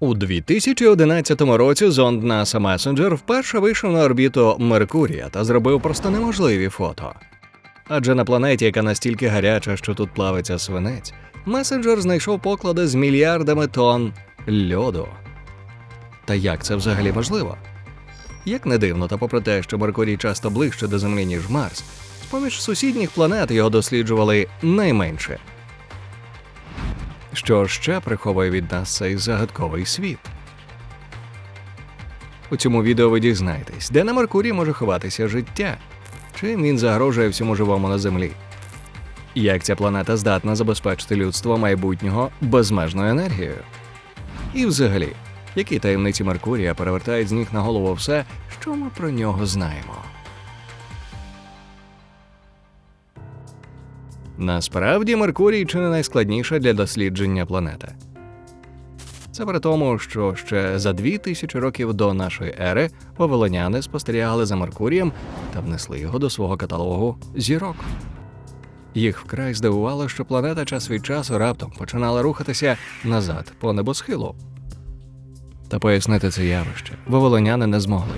У 2011 році зонд NASA Messenger вперше вийшов на орбіту Меркурія та зробив просто неможливі фото. Адже на планеті, яка настільки гаряча, що тут плавиться свинець, месенджер знайшов поклади з мільярдами тонн льоду. Та як це взагалі можливо? Як не дивно, та попри те, що Меркурій часто ближче до Землі, ніж Марс, з-поміж сусідніх планет його досліджували найменше. Що ще приховує від нас цей загадковий світ? У цьому відео ви дізнаєтесь, де на Меркурії може ховатися життя, чим він загрожує всьому живому на Землі, як ця планета здатна забезпечити людство майбутнього безмежною енергією. І взагалі, які таємниці Меркурія перевертають з ніг на голову все, що ми про нього знаємо. Насправді Меркурій чи не найскладніша для дослідження планета. Це при тому, що ще за дві тисячі років до нашої ери вавилоняни спостерігали за Меркурієм та внесли його до свого каталогу зірок. Їх вкрай здивувало, що планета час від часу раптом починала рухатися назад по небосхилу. Та пояснити це явище вавилоняни не змогли.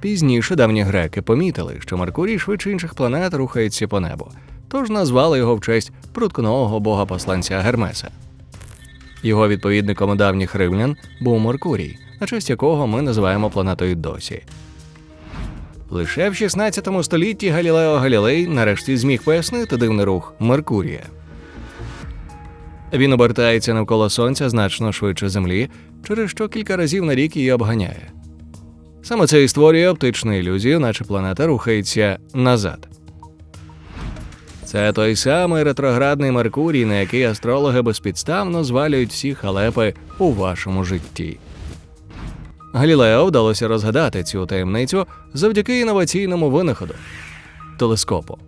Пізніше давні греки помітили, що Меркурій швидше інших планет рухається по небу, тож назвали його в честь пруткного бога посланця Гермеса. Його відповідником давніх римлян був Меркурій, на честь якого ми називаємо планетою досі. Лише в 16 столітті Галілео Галілей нарешті зміг пояснити дивний рух Меркурія. Він обертається навколо Сонця значно швидше Землі, через що кілька разів на рік її обганяє. Саме це і створює оптичну ілюзію, наче планета рухається назад. Це той самий ретроградний Меркурій, на який астрологи безпідставно звалюють всі халепи у вашому житті. Галілео вдалося розгадати цю таємницю завдяки інноваційному винаходу телескопу.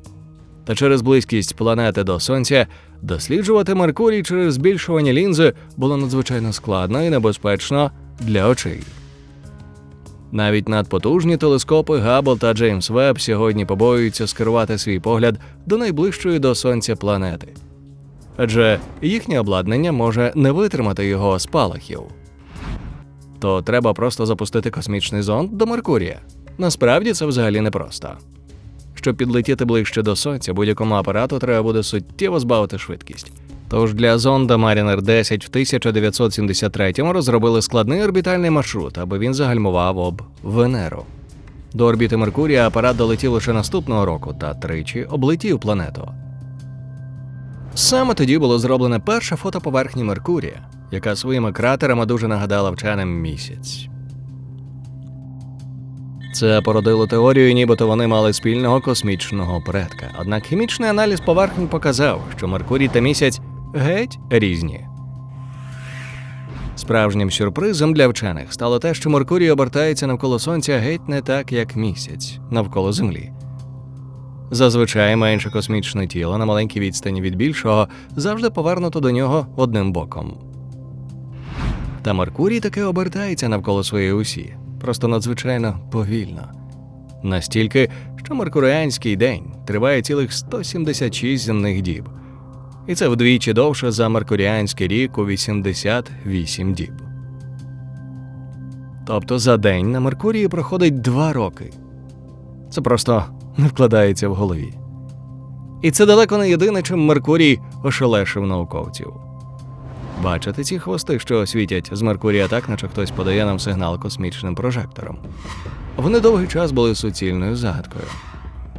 Та через близькість планети до Сонця досліджувати Меркурій через збільшування лінзи було надзвичайно складно і небезпечно для очей. Навіть надпотужні телескопи Габл та Джеймс Веб сьогодні побоюються скерувати свій погляд до найближчої до сонця планети, адже їхнє обладнання може не витримати його спалахів. То треба просто запустити космічний зонд до Меркурія. Насправді це взагалі непросто. Щоб підлетіти ближче до сонця, будь-якому апарату треба буде суттєво збавити швидкість. Тож для зонда Mariner 10 в 1973-му розробили складний орбітальний маршрут, аби він загальмував об Венеру. До орбіти Меркурія апарат долетів лише наступного року та тричі облетів планету. Саме тоді було зроблено перше фото поверхні Меркурія, яка своїми кратерами дуже нагадала вченим місяць. Це породило теорію, нібито вони мали спільного космічного предка. Однак хімічний аналіз поверхні показав, що Меркурій та місяць геть різні. Справжнім сюрпризом для вчених стало те, що Меркурій обертається навколо Сонця геть не так, як місяць навколо Землі. Зазвичай менше космічне тіло на маленькій відстані від більшого завжди повернуто до нього одним боком. Та Меркурій таки обертається навколо своєї осі, просто надзвичайно повільно. Настільки, що меркуріанський день триває цілих 176 земних діб. І це вдвічі довше за меркуріанський рік у 88 діб. Тобто за день на Меркурії проходить два роки. Це просто не вкладається в голові. І це далеко не єдине, чим Меркурій ошелешив науковців. Бачите ці хвости, що світять з Меркурія так, наче хтось подає нам сигнал космічним прожектором. Вони довгий час були суцільною загадкою.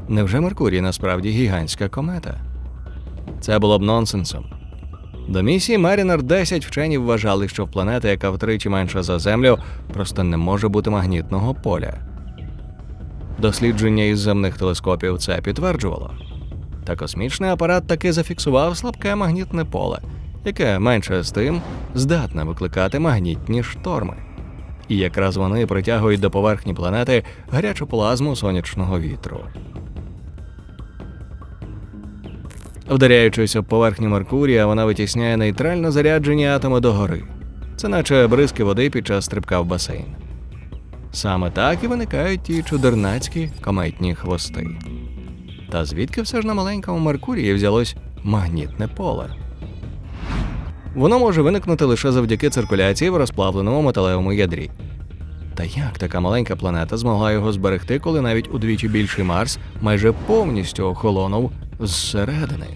Невже Меркурій насправді гігантська комета? Це було б нонсенсом. До місії Mariner 10 вчені вважали, що в планета, яка втричі менша за Землю, просто не може бути магнітного поля. Дослідження із земних телескопів це підтверджувало. Та космічний апарат таки зафіксував слабке магнітне поле, яке менше з тим здатне викликати магнітні шторми. І якраз вони притягують до поверхні планети гарячу плазму сонячного вітру. Вдаряючись об поверхню Меркурія, вона витісняє нейтрально заряджені атоми догори. Це наче бризки води під час стрибка в басейн. Саме так і виникають ті чудернацькі кометні хвости. Та звідки все ж на маленькому Меркурії взялось магнітне поле? Воно може виникнути лише завдяки циркуляції в розплавленому металевому ядрі. Та як така маленька планета змогла його зберегти, коли навіть удвічі більший Марс майже повністю охолонув зсередини?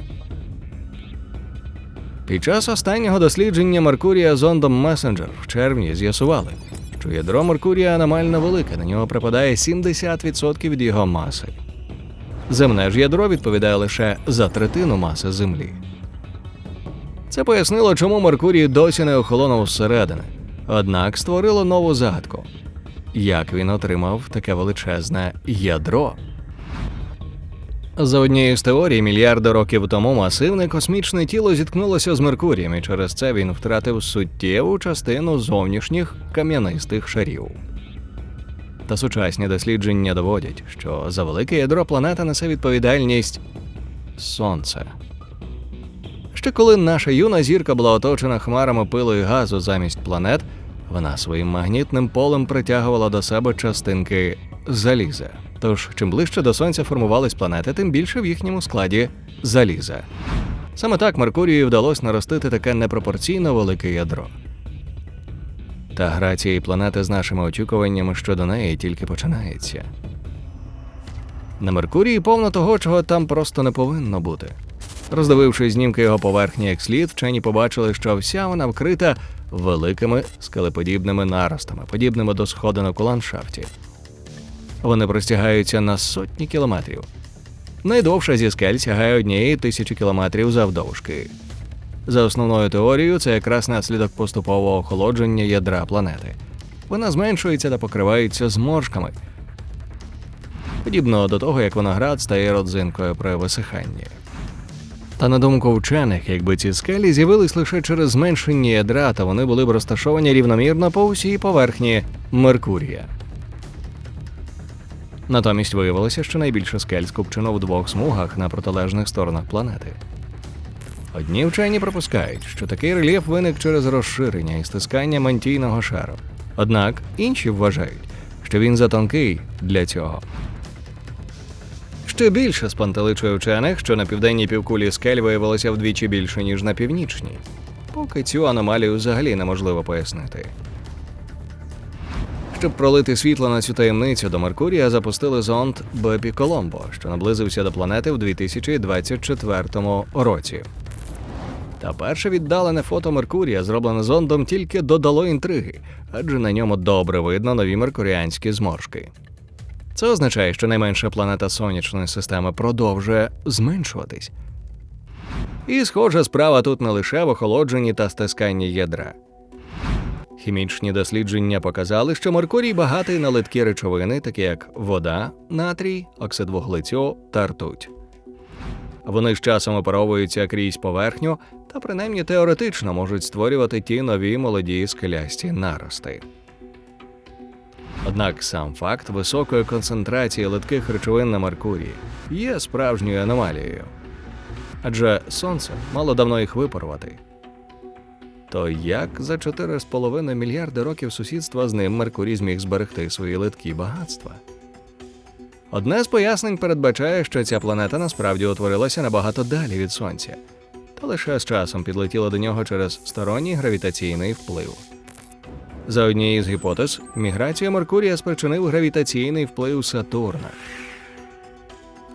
Під час останнього дослідження Меркурія зондом Messenger в червні з'ясували, що ядро Меркурія аномально велике, на нього припадає 70% від його маси. Земне ж ядро відповідає лише за третину маси Землі. Це пояснило, чому Меркурій досі не охолонув зсередини, однак створило нову загадку. Як він отримав таке величезне ядро? За однією з теорій, мільярди років тому масивне космічне тіло зіткнулося з Меркурієм, і через це він втратив суттєву частину зовнішніх кам'янистих шарів. Та сучасні дослідження доводять, що за велике ядро планета несе відповідальність Сонце. Ще коли наша юна зірка була оточена хмарами пилу і газу замість планет, вона своїм магнітним полем притягувала до себе частинки заліза. Тож, чим ближче до сонця формувались планети, тим більше в їхньому складі заліза. Саме так Меркурію вдалося наростити таке непропорційно велике ядро. Та гра цієї планети з нашими очікуваннями щодо неї тільки починається. На Меркурії повно того, чого там просто не повинно бути. Роздививши знімки його поверхні як слід, вчені побачили, що вся вона вкрита великими скелеподібними наростами, подібними до сходинок у ландшафті. Вони простягаються на сотні кілометрів. Найдовша зі скель сягає однієї тисячі кілометрів завдовжки. За основною теорією, це якраз наслідок поступового охолодження ядра планети. Вона зменшується та покривається зморшками, подібно до того, як виноград стає родзинкою при висиханні. Та на думку вчених, якби ці скелі з'явились лише через зменшення ядра, то вони були б розташовані рівномірно по усій поверхні Меркурія. Натомість виявилося, що найбільше скель скупчено в двох смугах на протилежних сторонах планети. Одні вчені припускають, що такий рельєф виник через розширення і стискання мантійного шару. Однак інші вважають, що він затонкий для цього. Ще більше спантеличує вчених, що на південній півкулі скель виявилося вдвічі більше, ніж на північній. Поки цю аномалію взагалі неможливо пояснити. Щоб пролити світло на цю таємницю до Меркурія, запустили зонд Бепі Коломбо, що наблизився до планети в 2024 році. Та перше віддалене фото Меркурія, зроблене зондом, тільки додало інтриги, адже на ньому добре видно нові меркуріанські зморшки. Це означає, що найменша планета сонячної системи продовжує зменшуватись. І, схоже, справа тут не лише в охолодженні та стисканні ядра. Хімічні дослідження показали, що Меркурій багатий на литкі речовини, такі як вода, натрій, оксид вуглецю та ртуть. Вони з часом оперовуються крізь поверхню та принаймні теоретично можуть створювати ті нові молоді скелясті нарости. Однак сам факт високої концентрації литких речовин на Меркурії є справжньою аномалією. Адже сонце мало давно їх випарувати. То як за 4,5 мільярди років сусідства з ним Меркурій зміг зберегти свої литкі багатства? Одне з пояснень передбачає, що ця планета насправді утворилася набагато далі від Сонця, та лише з часом підлетіла до нього через сторонній гравітаційний вплив. За однією з гіпотез, міграція Меркурія спричинив гравітаційний вплив Сатурна.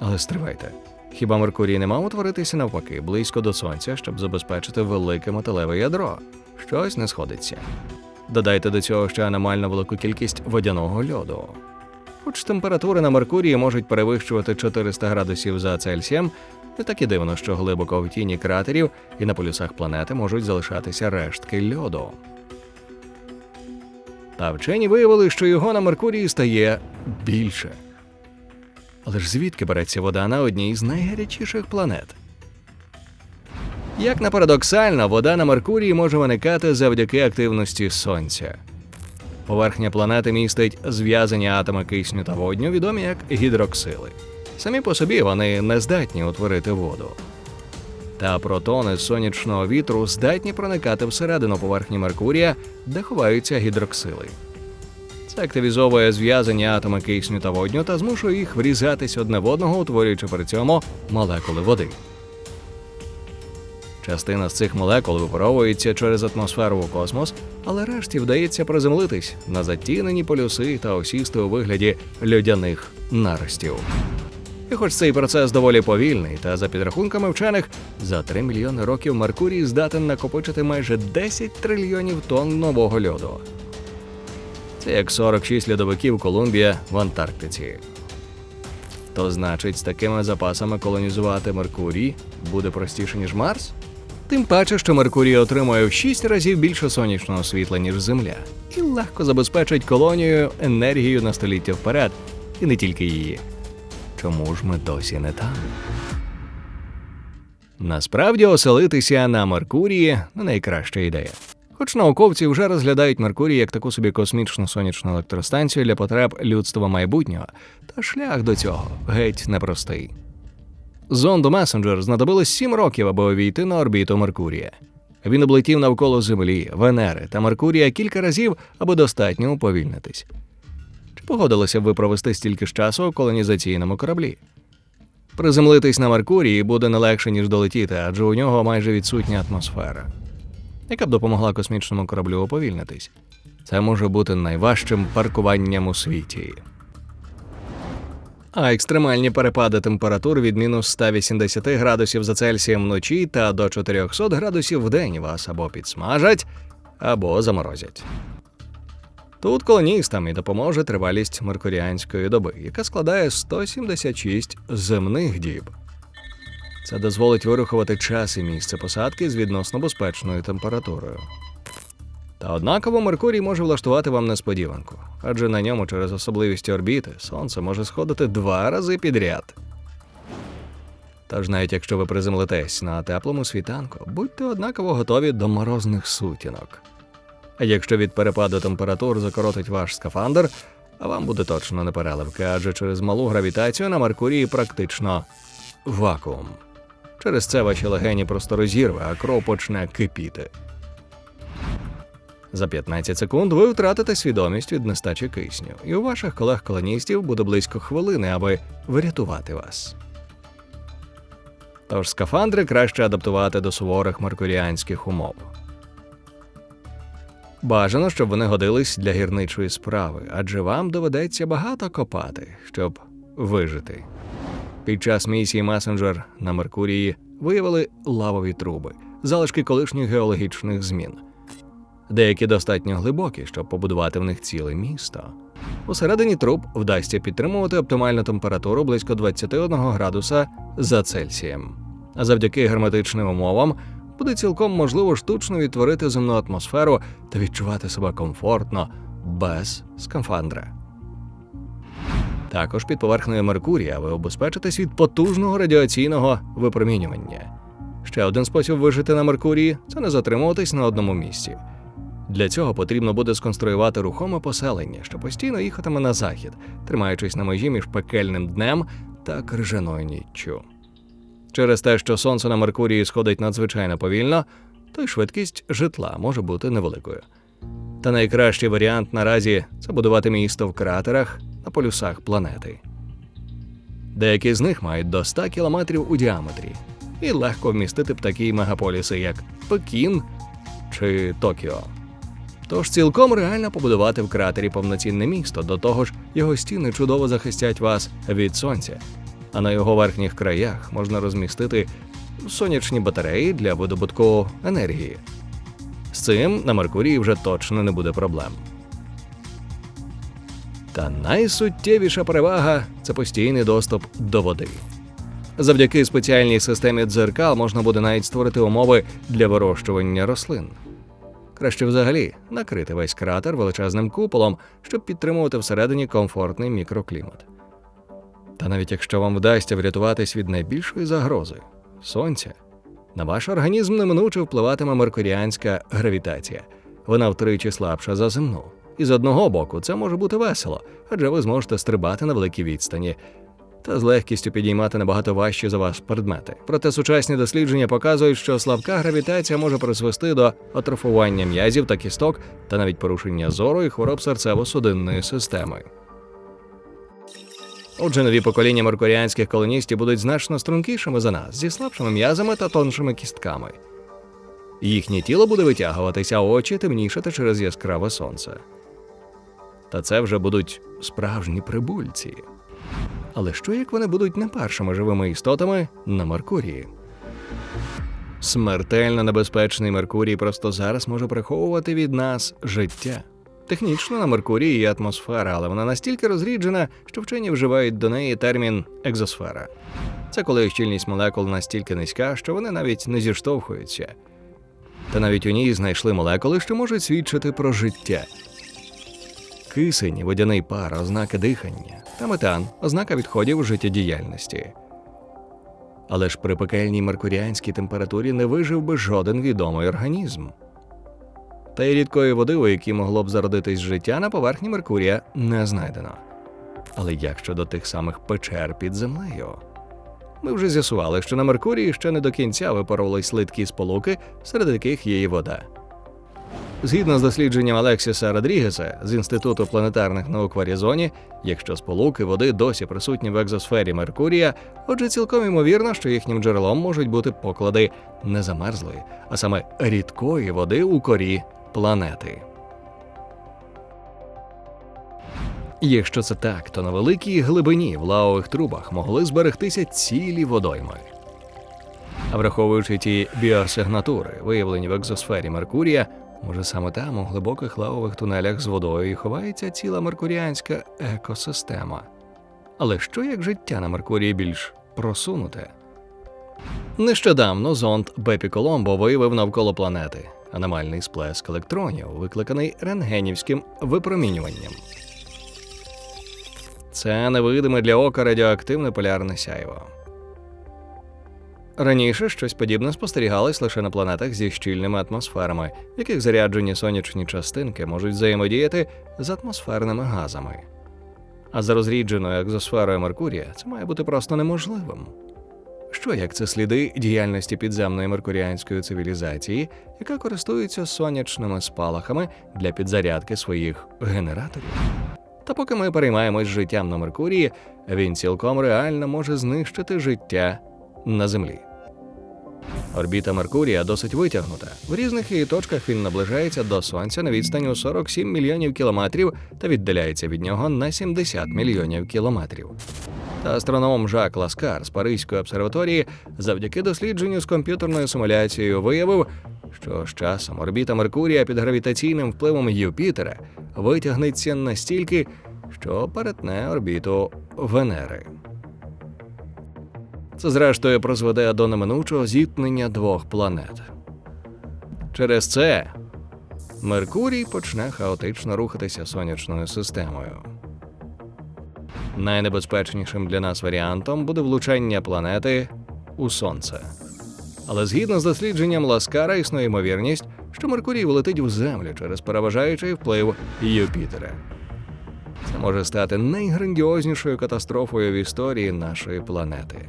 Але стривайте. Хіба Меркурій не мав утворитися навпаки близько до сонця, щоб забезпечити велике металеве ядро? Щось не сходиться. Додайте до цього ще аномально велику кількість водяного льоду. Хоч температури на Меркурії можуть перевищувати 400 градусів за Цельсієм, не так і дивно, що глибоко в тіні кратерів і на полюсах планети можуть залишатися рештки льоду. Та вчені виявили, що його на Меркурії стає більше. Але ж звідки береться вода на одній з найгарячіших планет? Як не парадоксально, вода на Меркурії може виникати завдяки активності Сонця. Поверхня планети містить зв'язані атоми кисню та водню, відомі як гідроксили. Самі по собі вони не здатні утворити воду. Та протони сонячного вітру здатні проникати всередину поверхні Меркурія, де ховаються гідроксили. Це активізовує зв'язані атоми кисню та водню та змушує їх врізатись одне в одного, утворюючи при цьому молекули води. Частина з цих молекул випаровується через атмосферу у космос, але решті вдається приземлитись на затінені полюси та осісти у вигляді льодяних наростів. І хоч цей процес доволі повільний, та за підрахунками вчених, за 3 мільйони років Меркурій здатен накопичити майже 10 трильйонів тонн нового льоду. Це як 46 льодовиків Колумбія в Антарктиці. То значить, з такими запасами колонізувати Меркурій буде простіше, ніж Марс? Тим паче, що Меркурій отримує в 6 разів більше сонячного світла, ніж Земля, і легко забезпечить колонію енергію на століття вперед, і не тільки її. Чому ж ми досі не там? Насправді оселитися на Меркурії не найкраща ідея. Хоч науковці вже розглядають Меркурій як таку собі космічну сонячну електростанцію для потреб людства майбутнього, та шлях до цього геть непростий. Зонду Месенджер знадобилось 7 років, аби увійти на орбіту Меркурія. Він облетів навколо Землі, Венери та Меркурія кілька разів, аби достатньо уповільнитись. Погодилися б ви провести стільки ж часу у колонізаційному кораблі? Приземлитись на Меркурії буде не легше, ніж долетіти, адже у нього майже відсутня атмосфера, яка б допомогла космічному кораблю уповільнитись. Це може бути найважчим паркуванням у світі. А екстремальні перепади температур від мінус 180 градусів за Цельсієм вночі та до 400 градусів в день вас або підсмажать, або заморозять. Тут колоністам і допоможе тривалість меркуріанської доби, яка складає 176 земних діб. Це дозволить вирахувати час і місце посадки з відносно безпечною температурою. Та однаково Меркурій може влаштувати вам несподіванку, адже на ньому через особливості орбіти сонце може сходити два рази підряд. Тож навіть якщо ви приземлитесь на теплому світанку, будьте однаково готові до морозних сутінок. Якщо від перепаду температур закоротить ваш скафандр, а вам буде точно не переливки, адже через малу гравітацію на Меркурії практично вакуум. Через це ваші легені просто розірве, а кров почне кипіти. За 15 секунд ви втратите свідомість від нестачі кисню, і у ваших колег-колоністів буде близько хвилини, аби врятувати вас. Тож скафандри краще адаптувати до суворих меркуріанських умов. Бажано, щоб вони годились для гірничої справи, адже вам доведеться багато копати, щоб вижити. Під час місії Месенджер на Меркурії виявили лавові труби, залишки колишніх геологічних змін. Деякі достатньо глибокі, щоб побудувати в них ціле місто. Усередині труб вдасться підтримувати оптимальну температуру близько 21 градуса за Цельсієм. А завдяки герметичним умовам буде цілком можливо штучно відтворити земну атмосферу та відчувати себе комфортно без скафандра. Також під поверхнею Меркурія ви обезпечитесь від потужного радіаційного випромінювання. Ще один спосіб вижити на Меркурії це не затримуватись на одному місці. Для цього потрібно буде сконструювати рухоме поселення, що постійно їхатиме на захід, тримаючись на межі між пекельним днем та крижаною ніччю. Через те, що сонце на Меркурії сходить надзвичайно повільно, то й швидкість житла може бути невеликою. Та найкращий варіант наразі це будувати місто в кратерах на полюсах планети. Деякі з них мають до 100 кілометрів у діаметрі і легко вмістити б такі мегаполіси, як Пекін чи Токіо. Тож цілком реально побудувати в кратері повноцінне місто, до того ж, його стіни чудово захистять вас від сонця, а на його верхніх краях можна розмістити сонячні батареї для видобутку енергії. З цим на Меркурії вже точно не буде проблем. Та найсуттєвіша перевага це постійний доступ до води. Завдяки спеціальній системі дзеркал можна буде навіть створити умови для вирощування рослин. Краще взагалі накрити весь кратер величезним куполом, щоб підтримувати всередині комфортний мікроклімат. Та навіть якщо вам вдасться врятуватись від найбільшої загрози сонця, на ваш організм неминуче впливатиме меркуріанська гравітація. Вона втричі слабша за земну. І з одного боку це може бути весело, адже ви зможете стрибати на великій відстані та з легкістю підіймати набагато важчі за вас предмети. Проте сучасні дослідження показують, що слабка гравітація може призвести до атрофування м'язів та кісток та навіть порушення зору і хвороб серцево-судинної системи. Отже, нові покоління меркуріанських колоністів будуть значно стрункішими за нас, зі слабшими м'язами та тоншими кістками. Їхнє тіло буде витягуватися, а очі темнішати через яскраве сонце. Та це вже будуть справжні прибульці. Але що як вони будуть не першими живими істотами на Меркурії? Смертельно небезпечний Меркурій просто зараз може приховувати від нас життя. Технічно на Меркурії є атмосфера, але вона настільки розріджена, що вчені вживають до неї термін екзосфера. Це коли щільність молекул настільки низька, що вони навіть не зіштовхуються. Та навіть у ній знайшли молекули, що можуть свідчити про життя. Кисень, водяний пар, ознаки дихання та метан ознака відходів життєдіяльності. Але ж при пекельній меркуріанській температурі не вижив би жоден відомий організм. Та й рідкої води, у якій могло б зародитись життя, на поверхні Меркурія не знайдено. Але як щодо тих самих печер під землею? Ми вже з'ясували, що на Меркурії ще не до кінця випарувались слидкі сполуки, серед яких є і вода. Згідно з дослідженням Алексіса Родрігеса з Інституту планетарних наук в Аризоні, якщо сполуки води досі присутні в екзосфері Меркурія, отже, цілком ймовірно, що їхнім джерелом можуть бути поклади не замерзлої, а саме рідкої води у корі планети. Якщо це так, то на великій глибині в лавових трубах могли зберегтися цілі водойми. А враховуючи ті біосигнатури, виявлені в екзосфері Меркурія, може саме там, у глибоких лавових тунелях з водою, і ховається ціла меркуріанська екосистема. Але що як життя на Меркурії більш просунуте? Нещодавно зонд Бепі Коломбо виявив навколо планети аномальний сплеск електронів, викликаний рентгенівським випромінюванням. Це невидиме для ока радіоактивне полярне сяйво. Раніше щось подібне спостерігалось лише на планетах зі щільними атмосферами, в яких заряджені сонячні частинки можуть взаємодіяти з атмосферними газами. А за розрідженою екзосферою Меркурія це має бути просто неможливим. Що як це сліди діяльності підземної меркуріанської цивілізації, яка користується сонячними спалахами для підзарядки своїх генераторів? Та поки ми переймаємось життям на Меркурії, він цілком реально може знищити життя на Землі. Орбіта Меркурія досить витягнута. В різних її точках він наближається до Сонця на відстані у 47 мільйонів кілометрів та віддаляється від нього на 70 мільйонів кілометрів. Та астроном Жак Ласкар з Паризької обсерваторії завдяки дослідженню з комп'ютерною симуляцією виявив, що з часом орбіта Меркурія під гравітаційним впливом Юпітера витягнеться настільки, що перетне орбіту Венери. Це, зрештою, призведе до неминучого зіткнення двох планет. Через це Меркурій почне хаотично рухатися сонячною системою. Найнебезпечнішим для нас варіантом буде влучання планети у Сонце. Але згідно з дослідженням Ласкара існує ймовірність, що Меркурій влетить в Землю через переважаючий вплив Юпітера. Це може стати найграндіознішою катастрофою в історії нашої планети.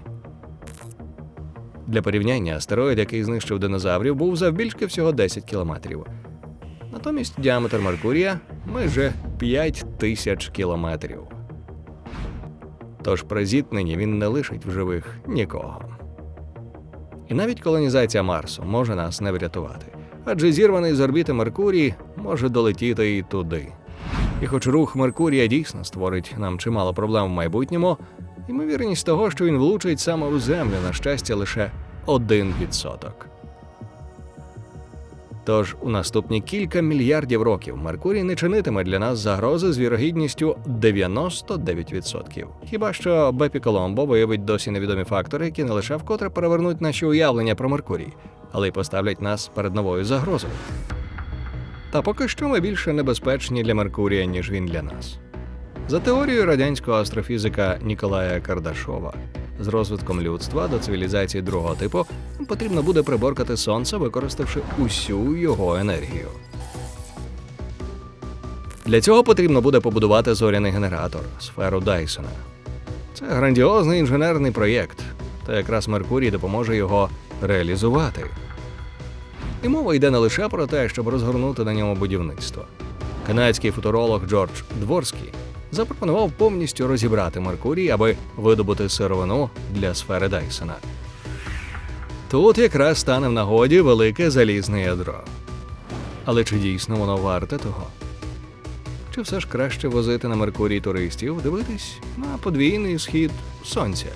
Для порівняння астероїд, який знищив динозаврів, був завбільшки всього 10 кілометрів. Натомість діаметр Меркурія майже 5 тисяч кілометрів. Тож при зіткненні він не лишить в живих нікого. І навіть колонізація Марсу може нас не врятувати, адже зірваний з орбіти Меркурій може долетіти і туди. І хоч рух Меркурія дійсно створить нам чимало проблем в майбутньому, ймовірність того, що він влучить саме у землю, на щастя, лише 1%. Тож у наступні кілька мільярдів років Меркурій не чинитиме для нас загрози з вірогідністю 99%. Хіба що Бепі Коломбо виявить досі невідомі фактори, які не лише вкотре перевернуть наші уявлення про Меркурій, але й поставлять нас перед новою загрозою. Та поки що ми більше небезпечні для Меркурія, ніж він для нас. За теорією радянського астрофізика Ніколая Кардашова, з розвитком людства до цивілізації другого типу потрібно буде приборкати сонце, використавши усю його енергію. Для цього потрібно буде побудувати зоряний генератор сферу Дайсона. Це грандіозний інженерний проєкт, та якраз Меркурій допоможе його реалізувати. І мова йде не лише про те, щоб розгорнути на ньому будівництво. Канадський футуролог Джордж Дворський запропонував повністю розібрати Меркурій, аби видобути сировину для сфери Дайсона. Тут якраз стане в нагоді велике залізне ядро. Але чи дійсно воно варте того? Чи все ж краще возити на Меркурій туристів, дивитись на подвійний схід сонця?